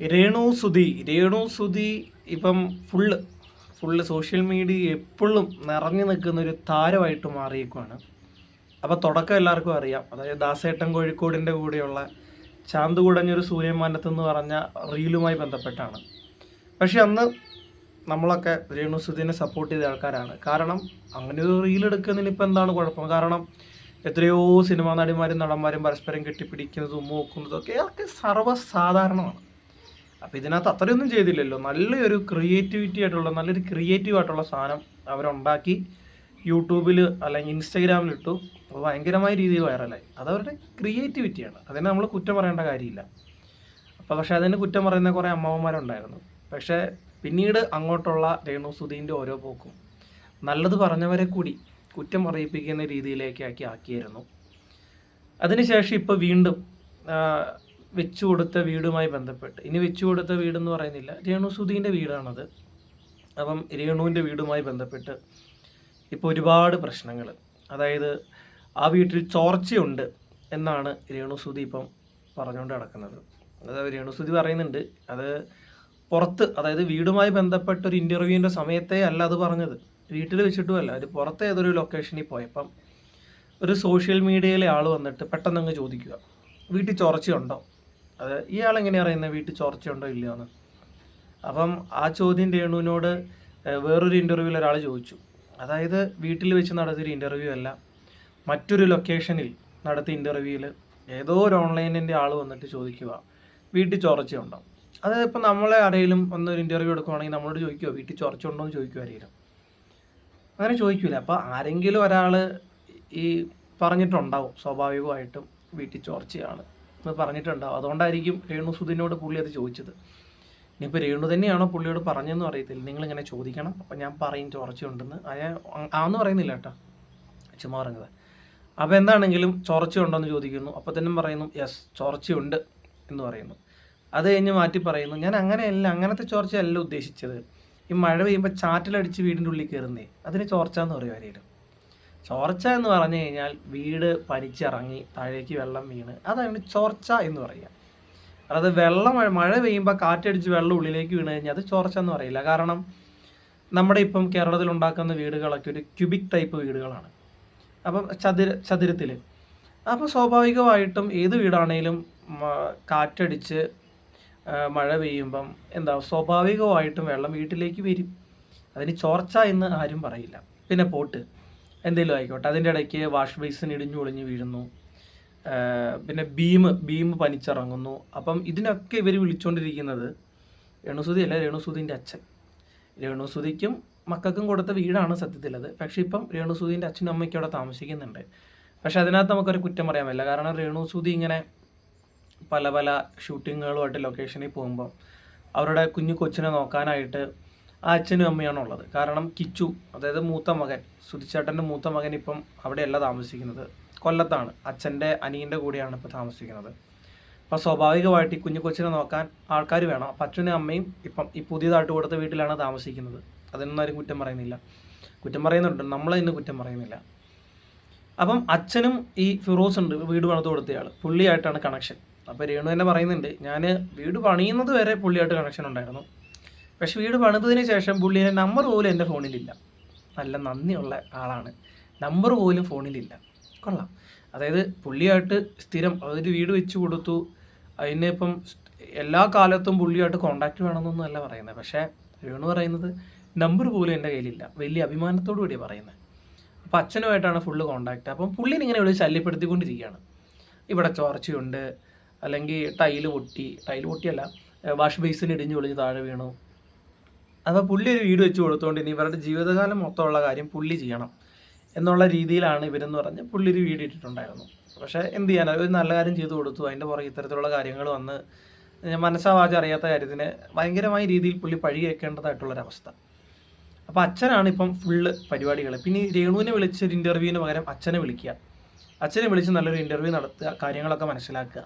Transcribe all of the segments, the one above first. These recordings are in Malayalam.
രേണു സുധി രേണു സുധി ഇപ്പം ഫുള്ള് ഫുള്ള് സോഷ്യൽ മീഡിയ എപ്പോഴും നിറഞ്ഞു നിൽക്കുന്ന ഒരു താരമായിട്ട് മാറിയേക്കുവാണ് അപ്പോൾ തുടക്കം എല്ലാവർക്കും അറിയാം. അതായത് ദാസേട്ടൻ കോഴിക്കോടിന്റെ കൂടെയുള്ള ചാന്ത് കുടഞ്ഞൊരു സൂര്യമാനത്ത് എന്ന് പറഞ്ഞ റീലുമായി ബന്ധപ്പെട്ടാണ്. പക്ഷെ അന്ന് നമ്മളൊക്കെ രേണു സുധീനെ സപ്പോർട്ട് ചെയ്ത ആൾക്കാരാണ്. കാരണം അങ്ങനെ ഒരു റീൽ എടുക്കുന്നതിന് ഇപ്പം എന്താണ് കുഴപ്പം? കാരണം എത്രയോ സിനിമാ നടിമാരും നടന്മാരും പരസ്പരം കെട്ടിപ്പിടിക്കുന്നതും മൂക്കുന്നതും ഒക്കെ അതൊക്കെ സർവസാധാരണമാണ്. അപ്പോൾ ഇതിനകത്ത് അത്രയൊന്നും ചെയ്തില്ലല്ലോ. നല്ലൊരു ക്രിയേറ്റിവിറ്റി ആയിട്ടുള്ള നല്ലൊരു ക്രിയേറ്റീവ് ആയിട്ടുള്ള സാധനം അവരുണ്ടാക്കി യൂട്യൂബിൽ അല്ലെങ്കിൽ ഇൻസ്റ്റാഗ്രാമിൽ ഇട്ടു. അത് ഭയങ്കരമായ രീതിയിൽ വൈറലായി അതവരുടെ ക്രിയേറ്റിവിറ്റിയാണ് അതിനെ നമ്മൾ കുറ്റം പറയേണ്ട കാര്യമില്ല. അപ്പോൾ പക്ഷേ അതിന് കുറ്റം പറയുന്ന കുറേ അമ്മാവന്മാരുണ്ടായിരുന്നു. പക്ഷേ പിന്നീട് അങ്ങോട്ടുള്ള രേണു സുധീന്റെ ഓരോ പോക്കും നല്ലത് പറഞ്ഞവരെ കൂടി കുറ്റം പറയിപ്പിക്കുന്ന രീതിയിലേക്കാക്കി ആക്കിയായിരുന്നു അതിനുശേഷം ഇപ്പോൾ വീണ്ടും വെച്ചു കൊടുത്ത വീടുമായി ബന്ധപ്പെട്ട്. ഇനി വെച്ചു കൊടുത്ത വീടെന്ന് പറയുന്നില്ല. രേണു സുധീന്റെ വീടാണത്. അപ്പം രേണുവിന്റെ വീടുമായി ബന്ധപ്പെട്ട് ഇപ്പോൾ ഒരുപാട് പ്രശ്നങ്ങൾ അതായത് ആ വീട്ടിൽ ചോർച്ചയുണ്ട് എന്നാണ് രേണു സുധി ഇപ്പം പറഞ്ഞുകൊണ്ട് നടക്കുന്നത്. അതായത് രേണു സുധി പറയുന്നുണ്ട് അത് പുറത്ത് അതായത് വീടുമായി ബന്ധപ്പെട്ട ഒരു ഇന്റർവ്യൂവിന്റെ സമയത്തേ അല്ല അത് പറഞ്ഞത്. വീട്ടിൽ വെച്ചിട്ടുമല്ല അത് പുറത്തെ ഏതൊരു ലൊക്കേഷനിൽ പോയപ്പം ഒരു സോഷ്യൽ മീഡിയയിലെ ആൾ വന്നിട്ട് പെട്ടെന്നങ്ങ് ചോദിക്കുക വീട്ടിൽ ചോർച്ചയുണ്ടോ? അത് ഇയാൾ എങ്ങനെ അറിയുന്നത് വീട്ടിൽ ചോർച്ചയുണ്ടോ ഇല്ലയോ എന്ന് അപ്പം ആ ചോദ്യം രേണുവിനോട് വേറൊരു ഇന്റർവ്യൂവിൽ ഒരാൾ ചോദിച്ചു. അതായത് വീട്ടിൽ വെച്ച് നടത്തിയൊരു ഇന്റർവ്യൂ അല്ല മറ്റൊരു ലൊക്കേഷനിൽ നടത്തിയ ഇന്റർവ്യൂവിൽ ഏതോ ഒരു ഓൺലൈനിന്റെ ആൾ വന്നിട്ട് ചോദിക്കുക വീട്ടിൽ ചോർച്ചയുണ്ടോ? അത് ഇപ്പം നമ്മളെ ആരെങ്കിലും ഒന്നൊരു ഇന്റർവ്യൂ എടുക്കുവാണെങ്കിൽ നമ്മളോട് ചോദിക്കുമോ വീട്ടിൽ ചോർച്ചയുണ്ടോ എന്ന് ചോദിക്കുമായിരിക്കും അങ്ങനെ ചോദിക്കില്ല അപ്പോൾ ആരെങ്കിലും ഒരാൾ ഈ പറഞ്ഞിട്ടുണ്ടാവും സ്വാഭാവികമായിട്ടും വീട്ടിൽ ചോർച്ചയാണ്. എന്ന് പറഞ്ഞിട്ടുണ്ടാവും. അതുകൊണ്ടായിരിക്കും രേണു സുധിനോട് പുള്ളി അത് ചോദിച്ചത്. ഇനിയിപ്പോൾ രേണു തന്നെയാണോ പുള്ളിയോട് പറഞ്ഞതെന്ന് അറിയത്തില്ല. നിങ്ങളിങ്ങനെ ചോദിക്കണം. അപ്പം ഞാൻ പറയും ചോർച്ചയുണ്ടെന്ന് അയാൾ ആന്ന് പറയുന്നില്ല കേട്ടോ. ചുമ്മാ പറഞ്ഞത് അപ്പോൾ എന്താണെങ്കിലും ചോർച്ചയുണ്ടോയെന്ന് ചോദിക്കുന്നു. അപ്പോൾ തന്നെ പറയുന്നു യെസ് ചോർച്ചയുണ്ട് എന്ന് പറയുന്നു. അത് കഴിഞ്ഞ് മാറ്റി പറയുന്നു. ഞാൻ അങ്ങനെയല്ല അങ്ങനത്തെ ചോർച്ചയല്ല ഉദ്ദേശിച്ചത്. ഈ മഴ പെയ്യുമ്പോൾ ചാറ്റിലടിച്ച് വീടിന്റെ ഉള്ളിൽ കയറുന്നേ അതിന് ചോർച്ച എന്ന് പറയും ചോർച്ച എന്ന് പറഞ്ഞു കഴിഞ്ഞാൽ വീട് പനിച്ചിറങ്ങി താഴേക്ക് വെള്ളം വീണ്. അതാണ് ചോർച്ച എന്ന് പറയുക. അതായത് വെള്ളം മഴ- പെയ്യുമ്പോൾ കാറ്റടിച്ച് വെള്ളം ഉള്ളിലേക്ക് വീണ് കഴിഞ്ഞാൽ അത് ചോർച്ച എന്ന് പറയില്ല. കാരണം നമ്മുടെ ഇപ്പം കേരളത്തിൽ ഉണ്ടാക്കുന്ന വീടുകളൊക്കെ ഒരു ക്യൂബിക് ടൈപ്പ് വീടുകളാണ്. അപ്പം ചതുര ചതുരത്തിൽ. അപ്പോൾ സ്വാഭാവികമായിട്ടും ഏത് വീടാണേലും കാറ്റടിച്ച് മഴ പെയ്യുമ്പം എന്താ സ്വാഭാവികമായിട്ടും വെള്ളം വീട്ടിലേക്ക് വരും. അതിന് ചോർച്ച എന്ന് ആരും പറയില്ല. പിന്നെ പോട്ട്. എന്തെങ്കിലും ആയിക്കോട്ടെ. അതിന്റെ ഇടയ്ക്ക് വാഷ് ബേസിൻ ഇടിഞ്ഞു ഒളിഞ്ഞു വീഴുന്നു. പിന്നെ ബീം ബീം പനിച്ചിറങ്ങുന്നു. അപ്പം ഇതിനൊക്കെ ഇവർ വിളിച്ചുകൊണ്ടിരിക്കുന്നത് രേണുസുതി അല്ല രേണുസുതിന്റെ അച്ഛൻ. രേണുസുതിക്കും മക്കൾക്കും കൊടുത്ത വീടാണ് സത്യത്തിലത്. പക്ഷെ ഇപ്പം രേണുസുതിന്റെ അച്ഛനും അമ്മയ്ക്കും അവിടെ താമസിക്കുന്നുണ്ട്. പക്ഷെ അതിനകത്ത് നമുക്കൊരു കുറ്റം പറയാൻ പറ്റില്ല. കാരണം രേണുസുതി ഇങ്ങനെ പല പല ഷൂട്ടിങ്ങുകളുമായിട്ട് ലൊക്കേഷനിൽ പോകുമ്പോൾ അവരുടെ കുഞ്ഞു കൊച്ചിനെ നോക്കാനായിട്ട് അച്ഛനും അമ്മയാണ് ഉള്ളത്. കാരണം കിച്ചു അതായത് മൂത്ത മകൻ സുധിച്ചേട്ടന്റെ മൂത്ത മകൻ ഇപ്പം അവിടെയല്ല താമസിക്കുന്നത്. കൊല്ലത്താണ്. അച്ഛന്റെ അനിയന്റെ കൂടെയാണ് ഇപ്പോൾ താമസിക്കുന്നത്. അപ്പോൾ സ്വാഭാവികമായിട്ട് ഈ കുഞ്ഞു കൊച്ചിനെ നോക്കാൻ ആൾക്കാർ വേണം. അപ്പം അച്ഛനും അമ്മയും ഇപ്പം ഈ പുതിയതായിട്ട് കൊടുത്ത വീട്ടിലാണ് താമസിക്കുന്നത്. അതിനൊന്നും ആരും കുറ്റം പറയുന്നില്ല. കുറ്റം പറയുന്നുണ്ട്. നമ്മളതിന് കുറ്റം പറയുന്നില്ല. അപ്പം അച്ഛനും ഈ ഫിറോസ് ഉണ്ട്. വീട് പണിത് കൊടുത്തയാൾ പുള്ളിയായിട്ടാണ് കണക്ഷൻ അപ്പോൾ രേണു തന്നെ പറയുന്നുണ്ട് ഞാൻ വീട് പണിയുന്നത് വരെ പുള്ളിയായിട്ട് കണക്ഷൻ ഉണ്ടായിരുന്നു. പക്ഷെ വീട് പണിതതിന് ശേഷം പുള്ളിയുടെ നമ്പർ പോലും എന്റെ ഫോണിലില്ല. നല്ല നന്ദിയുള്ള ആളാണ്. നമ്പർ പോലും ഫോണിലില്ല. കൊള്ളാം. അതായത് പുള്ളിയായിട്ട് സ്ഥിരം അതൊരു വീട് വെച്ച് കൊടുത്തു. അതിന് ഇപ്പം എല്ലാ കാലത്തും പുള്ളിയായിട്ട് കോണ്ടാക്ട് വേണമെന്നൊന്നുമല്ല പറയുന്നത്. പക്ഷേ രേണു പറയുന്നത് നമ്പർ പോലും എന്റെ കയ്യിലില്ല. വലിയ അഭിമാനത്തോടു കൂടി പറയുന്നത്. അപ്പോൾ അച്ഛനുമായിട്ടാണ് ഫുള്ള് കോണ്ടാക്ട് അപ്പം പുള്ളിനെ ഇങ്ങനെ വിളിച്ച് ശല്യപ്പെടുത്തിക്കൊണ്ടിരിക്കുകയാണ്. ഇവിടെ ചോർച്ചയുണ്ട്. അല്ലെങ്കിൽ ടൈൽ പൊട്ടി. ടൈൽ പൊട്ടിയല്ല വാഷ് ബേസിന് ഇടിഞ്ഞു പൊളിഞ്ഞ് താഴെ വീണു. അപ്പോൾ പുള്ളി ഒരു വീട് വെച്ച് കൊടുത്തുകൊണ്ട് ഇനി ഇവരുടെ ജീവിതകാലം മൊത്തമുള്ള കാര്യം പുള്ളി ചെയ്യണം എന്നുള്ള രീതിയിലാണ് ഇവരെന്ന് പറഞ്ഞ് പുള്ളി ഒരു വീട് ഇട്ടിട്ടുണ്ടായിരുന്നു. പക്ഷേ എന്ത് ചെയ്യാൻ ഒരു നല്ല കാര്യം ചെയ്തു കൊടുത്തു. അതിന്റെ പുറകെ ഇത്തരത്തിലുള്ള കാര്യങ്ങൾ വന്ന് മനസ്സാവാചം അറിയാത്ത കാര്യത്തിന് ഭയങ്കരമായ രീതിയിൽ പുള്ളി പഴി കേൾക്കേണ്ടതായിട്ടുള്ളൊരവസ്ഥ. അപ്പോൾ അച്ഛനാണ് ഇപ്പം ഫുള്ള് പരിപാടികൾ പിന്നെ ഈ രേണുവിനെ വിളിച്ച് ഒരു ഇന്റർവ്യൂവിന് പകരം അച്ഛനെ വിളിക്കുക. അച്ഛനെ വിളിച്ച് നല്ലൊരു ഇന്റർവ്യൂ നടത്തുക കാര്യങ്ങളൊക്കെ മനസ്സിലാക്കുക.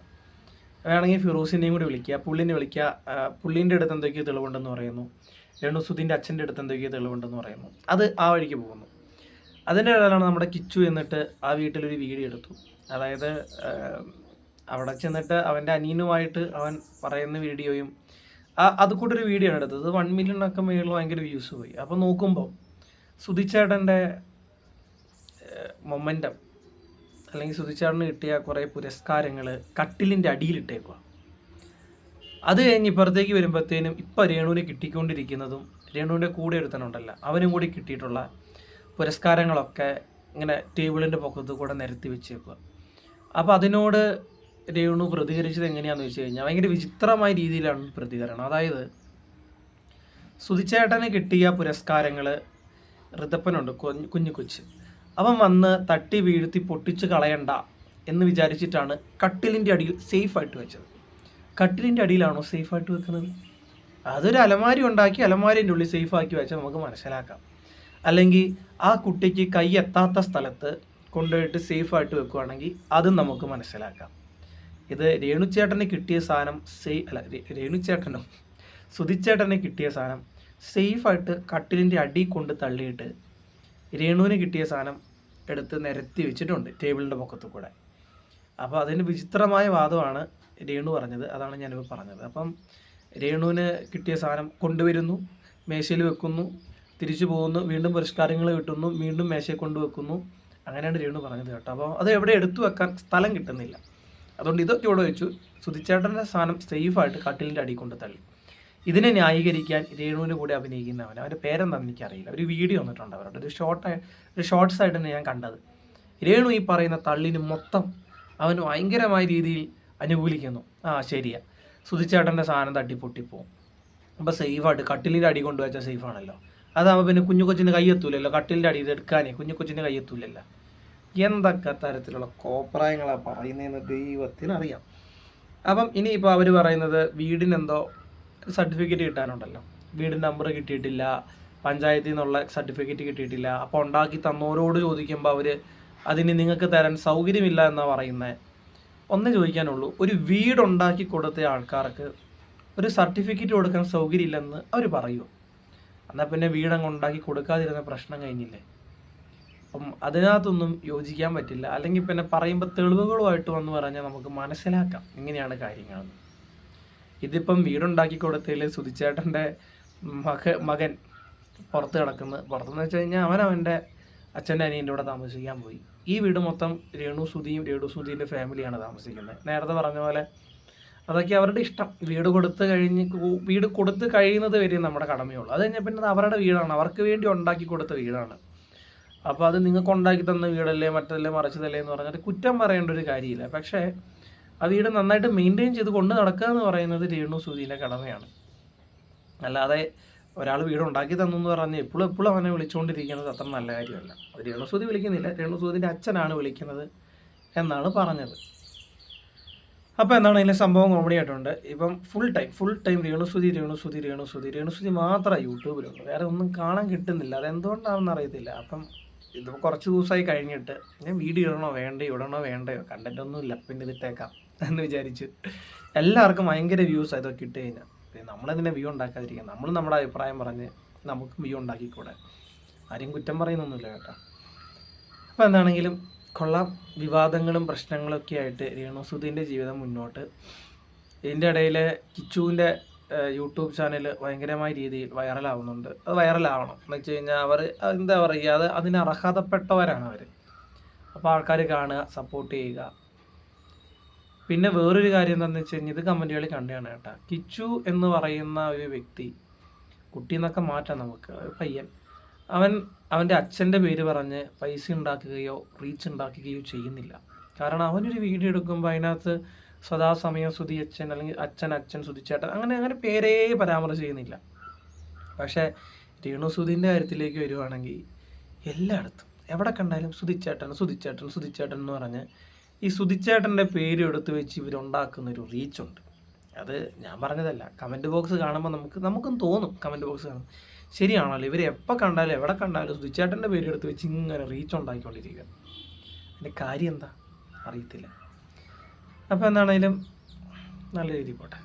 വേണമെങ്കിൽ ഫിറോസിനെയും കൂടി വിളിക്കുക പുള്ളിനെ വിളിക്കുക പുള്ളീന്റെ അടുത്ത് എന്തൊക്കെയോ തെളിവുണ്ടെന്ന് പറയുന്നു. രേണുസുദിന്റെ അച്ഛന്റെ അടുത്ത് എന്തൊക്കെയോ തെളിവുണ്ടെന്ന് പറയുന്നു. അത് ആ വഴിക്ക് പോകുന്നു. അതിന്റെ ഇടയിലാണ് നമ്മുടെ കിച്ചു എന്നിട്ട് ആ വീട്ടിലൊരു വീഡിയോ എടുത്തു. അതായത് അവിടെ ചെന്നിട്ട് അവന്റെ അനിയനുമായിട്ട് അവൻ പറയുന്ന വീഡിയോയും ആ അത് കൂടെ ഒരു വീഡിയോ ആണ് എടുത്തത്. വൺ മില്യൺ ഒക്കെ മേളിൽ ഭയങ്കര വ്യൂസ് പോയി. അപ്പോൾ നോക്കുമ്പോൾ സുധിച്ചേട്ടന്റെ മൊമെന്റം അല്ലെങ്കിൽ സുധിച്ചേട്ടന് കിട്ടിയ കുറേ പുരസ്കാരങ്ങൾ കട്ടിലിന്റെ അടിയിലിട്ടേക്കുക അത് കഴിഞ്ഞ് ഇപ്പുറത്തേക്ക് വരുമ്പോഴത്തേനും ഇപ്പം രേണുവിന് കിട്ടിക്കൊണ്ടിരിക്കുന്നതും രേണുവിന്റെ കൂടെ ഒരുത്തനുണ്ടല്ല അവനും കൂടി കിട്ടിയിട്ടുള്ള പുരസ്കാരങ്ങളൊക്കെ ഇങ്ങനെ ടേബിളിന്റെ പൊക്കത്ത് കൂടെ നിരത്തി വെച്ചേക്കുക അപ്പോൾ അതിനോട് രേണു പ്രതികരിച്ചത് എങ്ങനെയാണെന്ന് വെച്ച് കഴിഞ്ഞാൽ ഭയങ്കര വിചിത്രമായ രീതിയിലാണ് പ്രതികരണം. അതായത് സുധിച്ചേട്ടന് കിട്ടിയ പുരസ്കാരങ്ങൾ ഋതപ്പനുണ്ട് കുഞ്ഞ് കുഞ്ഞു കൊച്ച്. അവൻ വന്ന് തട്ടി വീഴ്ത്തി പൊട്ടിച്ച് കളയണ്ട എന്ന് വിചാരിച്ചിട്ടാണ് കട്ടിലിന്റെ അടിയിൽ സേഫായിട്ട് വെച്ചത്. കട്ടിലിന്റെ അടിയിലാണോ സേഫായിട്ട് വെക്കുന്നത്? അതൊരു അലമാരി ഉണ്ടാക്കി അലമാരിന്റെ ഉള്ളിൽ സേഫ് ആക്കി വെച്ചാൽ നമുക്ക് മനസ്സിലാക്കാം. അല്ലെങ്കിൽ ആ കുട്ടിക്ക് കൈ എത്താത്ത സ്ഥലത്ത് കൊണ്ടുപോയിട്ട് സേഫായിട്ട് വെക്കുകയാണെങ്കിൽ അതും നമുക്ക് മനസ്സിലാക്കാം. ഇത് രേണുചേട്ടന് കിട്ടിയ സാധനം സേ അല്ല രേണുച്ചേട്ടനോ സുധിച്ചേട്ടന് കിട്ടിയ സാധനം സേഫായിട്ട് കട്ടിലിന്റെ അടി കൊണ്ട് തള്ളിയിട്ട് രേണുവിന് കിട്ടിയ സാധനം എടുത്ത് നിരത്തി വെച്ചിട്ടുണ്ട് ടേബിളിന്റെ മുഖത്തു കൂടെ. അപ്പോൾ അതിന് വിചിത്രമായ വാദമാണ് രേണു പറഞ്ഞത് അതാണ് ഞാനിപ്പോൾ പറഞ്ഞത്. അപ്പം രേണുവിന് കിട്ടിയ സാധനം കൊണ്ടുവരുന്നു മേശയിൽ വെക്കുന്നു തിരിച്ചു പോകുന്നു വീണ്ടും പുരസ്കാരങ്ങൾ കിട്ടുന്നു വീണ്ടും മേശയിൽ കൊണ്ടുവെക്കുന്നു അങ്ങനെയാണ് രേണു പറഞ്ഞത് കേട്ടോ. അപ്പോൾ അത് എവിടെ എടുത്തു വെക്കാൻ സ്ഥലം കിട്ടുന്നില്ല. അതുകൊണ്ട് ഇതൊക്കെ ഇവിടെ വെച്ചു. സുധിച്ചേട്ടന്റെ സാധനം സേഫായിട്ട് കട്ടിലിന്റെ അടി കൊണ്ട് തള്ളി. ഇതിനെ ന്യായീകരിക്കാൻ രേണുവിന്റെ കൂടെ അഭിനയിക്കുന്നവൻ അവന്റെ പേരെന്താണെന്ന് എനിക്കറിയില്ല. ഒരു വീഡിയോ വന്നിട്ടുണ്ട് അവരുടെ. ഒരു ഷോർട്ട് ഒരു ഷോർട്സ് ആയിട്ടാണ് ഞാൻ കണ്ടത്. രേണു ഈ പറയുന്ന തള്ളിന് മൊത്തം അവന് ഭയങ്കരമായ രീതിയിൽ അനുകൂലിക്കുന്നു. ആ ശരിയാ. സുധിച്ചേട്ടന്റെ സാധനം തട്ടി പൊട്ടിപ്പോവും അപ്പോൾ സേഫായിട്ട് കട്ടിലിന്റെ അടി കൊണ്ടു വെച്ചാൽ സേഫാണല്ലോ. അതാകുമ്പോൾ പിന്നെ കുഞ്ഞു കൊച്ചിന്റെ കയ്യെത്തൂലല്ലോ കട്ടിലിന്റെ അടി എടുക്കാനേ കുഞ്ഞു കൊച്ചിന്റെ കയ്യെത്തൂലല്ലോ എന്തൊക്കെ തരത്തിലുള്ള കോപ്രായങ്ങളാണ് പറയുന്നതെന്ന് ദൈവത്തിനറിയാം. അപ്പം ഇനിയിപ്പോൾ അവർ പറയുന്നത് വീടിനെന്തോ സർട്ടിഫിക്കറ്റ് കിട്ടാനുണ്ടല്ലോ. വീടിന്റെ നമ്പർ കിട്ടിയിട്ടില്ല പഞ്ചായത്തിൽ നിന്നുള്ള സർട്ടിഫിക്കറ്റ് കിട്ടിയിട്ടില്ല. അപ്പോൾ ഉണ്ടാക്കി തന്നവരോട് ചോദിക്കുമ്പോൾ അവർ അതിന് നിങ്ങൾക്ക് തരാൻ സൗകര്യമില്ല എന്നാണ് പറയുന്നത് ഒന്നേ ചോദിക്കാനുള്ളൂ ഒരു വീടുണ്ടാക്കി കൊടുത്ത ആൾക്കാർക്ക് ഒരു സർട്ടിഫിക്കറ്റ് കൊടുക്കാൻ സൗകര്യമില്ലെന്ന് അവർ പറയുമോ എന്നാൽ പിന്നെ വീടങ്ങ് ഉണ്ടാക്കി കൊടുക്കാതിരുന്ന പ്രശ്നം കഴിഞ്ഞില്ലേ? അപ്പം അതിനകത്തൊന്നും യോജിക്കാൻ പറ്റില്ല. അല്ലെങ്കിൽ പിന്നെ പറയുമ്പോൾ തെളിവുകളുമായിട്ട് വന്ന് പറഞ്ഞാൽ നമുക്ക് മനസ്സിലാക്കാം ഇങ്ങനെയാണ് കാര്യങ്ങളെന്ന്. ഇതിപ്പം വീടുണ്ടാക്കി കൊടുത്തതിൽ സുധിച്ചേട്ടന്റെ മക മകൻ പുറത്ത് കിടക്കുന്നത് പുറത്തെന്ന് വെച്ച് കഴിഞ്ഞാൽ അവൻ അച്ഛന്റെ അനിയന്റെ കൂടെ താമസിക്കാൻ പോയി. ഈ വീട് മൊത്തം രേണു സുധിയും രേണു സുധീന്റെ ഫാമിലിയാണ് താമസിക്കുന്നത്. നേരത്തെ പറഞ്ഞ പോലെ അതൊക്കെ അവരുടെ ഇഷ്ടം. വീട് കൊടുത്ത് കഴിഞ്ഞ് വീട് കൊടുത്ത് കഴിയുന്നത് വരെ നമ്മുടെ കടമയുള്ളൂ അത് കഴിഞ്ഞാൽ പിന്നെ അവരുടെ വീടാണ്. അവർക്ക് വേണ്ടി ഉണ്ടാക്കി കൊടുത്ത വീടാണ്. അപ്പോൾ അത് നിങ്ങൾക്ക് ഉണ്ടാക്കി തന്ന വീടല്ലേ മറ്റല്ലേ മറിച്ചതല്ലേ എന്ന് പറഞ്ഞിട്ട് കുറ്റം പറയേണ്ട ഒരു കാര്യമില്ല. പക്ഷേ ആ വീട് നന്നായിട്ട് മെയിന്റെയിൻ ചെയ്ത് കൊണ്ട് നടക്കുക എന്ന് പറയുന്നത് രേണു സുധീന്റെ കടമയാണ്. അല്ലാതെ ഒരാൾ വീട് ഉണ്ടാക്കി തന്നു എന്ന് പറഞ്ഞ് എപ്പോഴും എപ്പോഴും അവനെ വിളിച്ചുകൊണ്ടിരിക്കുന്നത് അത്ര നല്ല കാര്യമല്ല. രേണുസൂതി വിളിക്കുന്നില്ല. രേണുസൂതിന്റെ അച്ഛനാണ് വിളിക്കുന്നത് എന്നാണ് പറഞ്ഞത്. അപ്പോൾ എന്താണ് ഇതിലെ സംഭവം കോമഡി ആയിട്ടുണ്ട്. ഇപ്പം ഫുൾ ടൈം ഫുൾ ടൈം രേണുസുതി രേണുസുതി രേണുസുതി രേണുസുതി മാത്രമേ യൂട്യൂബിലുള്ളൂ വേറെ ഒന്നും കാണാൻ കിട്ടുന്നില്ല. അതെന്തുകൊണ്ടാണെന്ന് അറിയത്തില്ല. അപ്പം ഇത് കുറച്ച് ദിവസമായി കഴിഞ്ഞിട്ട് ഞാൻ വീഡിയോ ഇടണോ വേണ്ടേ ഇടണോ വേണ്ടയോ കണ്ടന്റൊന്നും ഇല്ല പിന്നെ ഇതിട്ടേക്കാം എന്ന് വിചാരിച്ച് എല്ലാവർക്കും ഭയങ്കര വ്യൂസ് ആയതൊക്കെ ഇട്ട് കഴിഞ്ഞാൽ പിന്നെ നമ്മളതിനെ വ്യൂ ഉണ്ടാക്കാതിരിക്കുക നമ്മൾ നമ്മുടെ അഭിപ്രായം പറഞ്ഞ് നമുക്ക് വ്യൂ ഉണ്ടാക്കിക്കൂടെ? ആരും കുറ്റം പറയുന്നൊന്നുമില്ല കേട്ടോ. അപ്പോൾ എന്താണെങ്കിലും കൊള്ളാം. വിവാദങ്ങളും പ്രശ്നങ്ങളും ഒക്കെ ആയിട്ട് രേണുസുധീന്റെ ജീവിതം മുന്നോട്ട്. ഇതിന്റെ ഇടയിൽ കിച്ചുവിന്റെ യൂട്യൂബ് ചാനൽ ഭയങ്കരമായ രീതിയിൽ വൈറലാവുന്നുണ്ട്. അത് വൈറലാവണം. എന്ന് വെച്ച് കഴിഞ്ഞാൽ അവർ എന്താ പറയുക അത് അതിന് അർഹതപ്പെട്ടവരാണ് അവർ അപ്പോൾ ആൾക്കാർ കാണുക സപ്പോർട്ട് ചെയ്യുക. പിന്നെ വേറൊരു കാര്യം എന്താണെന്ന് വെച്ച് കഴിഞ്ഞാൽ ഇത് കമന്റുകളിൽ കണ്ടാണ് കേട്ടോ. കിച്ചു എന്ന് പറയുന്ന ഒരു വ്യക്തി കുട്ടി എന്നൊക്കെ മാറ്റാം നമുക്ക് പയ്യൻ. അവൻ അവന്റെ അച്ഛന്റെ പേര് പറഞ്ഞ് പൈസ ഉണ്ടാക്കുകയോ റീച്ച് ഉണ്ടാക്കുകയോ ചെയ്യുന്നില്ല. കാരണം അവനൊരു വീഡിയോ എടുക്കുമ്പോൾ അതിനകത്ത് സദാസമയം സുതി അച്ഛൻ അല്ലെങ്കിൽ അച്ഛൻ അച്ഛൻ സുതിച്ചേട്ടൻ അങ്ങനെ അങ്ങനെ പേരേ പരാമർശം ചെയ്യുന്നില്ല. പക്ഷേ രേണു സുധീന്റെ കാര്യത്തിലേക്ക് വരുവാണെങ്കിൽ എല്ലായിടത്തും എവിടെ കണ്ടാലും സുതിച്ചേട്ടൻ സുതിച്ചേട്ടൻ സുതിച്ചേട്ടൻ എന്ന് പറഞ്ഞ് ഈ സുധിച്ചേട്ടന്റെ പേര് എടുത്തു വെച്ച് ഇവരുണ്ടാക്കുന്ന ഒരു റീച്ചുണ്ട് അത് ഞാൻ പറഞ്ഞതല്ല. കമന്റ് ബോക്സ് കാണുമ്പോൾ നമുക്ക് നമുക്കും തോന്നും കമന്റ് ബോക്സ് കാണുമ്പോൾ ശരിയാണല്ലോ ഇവർ എപ്പോൾ കണ്ടാലും എവിടെ കണ്ടാലും സുധിച്ചേട്ടന്റെ പേര് എടുത്ത് വെച്ച് ഇങ്ങനെ റീച്ച് ഉണ്ടാക്കിക്കൊണ്ടിരിക്കുക അതിന്റെ കാര്യം എന്താ? അറിയത്തില്ല. അപ്പോൾ എന്താണേലും നല്ല രീതിയിൽ പോട്ടെ